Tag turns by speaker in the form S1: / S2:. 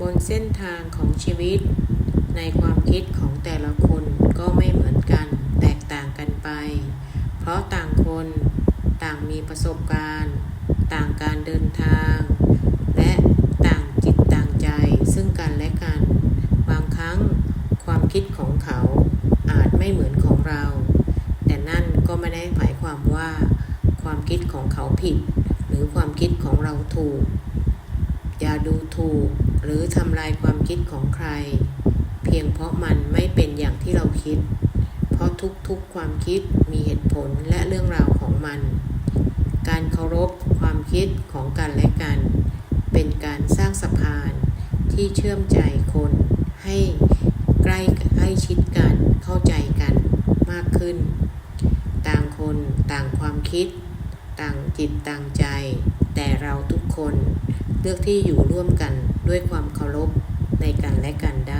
S1: บนเส้นทางของชีวิต ในความคิดของแต่ละคนก็ไม่เหมือนกัน แตกต่างกันไป เพราะต่างคนต่างมีประสบการณ์ ต่างการเดินทาง และต่างจิตต่างใจซึ่งกันและกัน บางครั้งความคิดของเขาอาจไม่เหมือนของเรา แต่นั่นก็ไม่ได้หมายความว่า ความคิดของเขาผิด หรือความคิดของเราถูก อย่าดูถูก รือทำลายความคิดของใคร เพียงเพราะมันไม่เป็นอย่างที่เราคิด เพราะทุกๆความคิดมีเหตุผลและเรื่องราวของมัน การเคารพความคิดของกันและกัน เป็นการสร้างสะพานที่เชื่อมใจคนให้ใกล้ใกล้ชิดกันเข้าใจกันมากขึ้น ต่างคนต่างความคิด ต่างจิตต่างใจ แต่เราทุกคน เลือกที่อยู่ร่วมกันด้วยความเคารพในกันและกันได้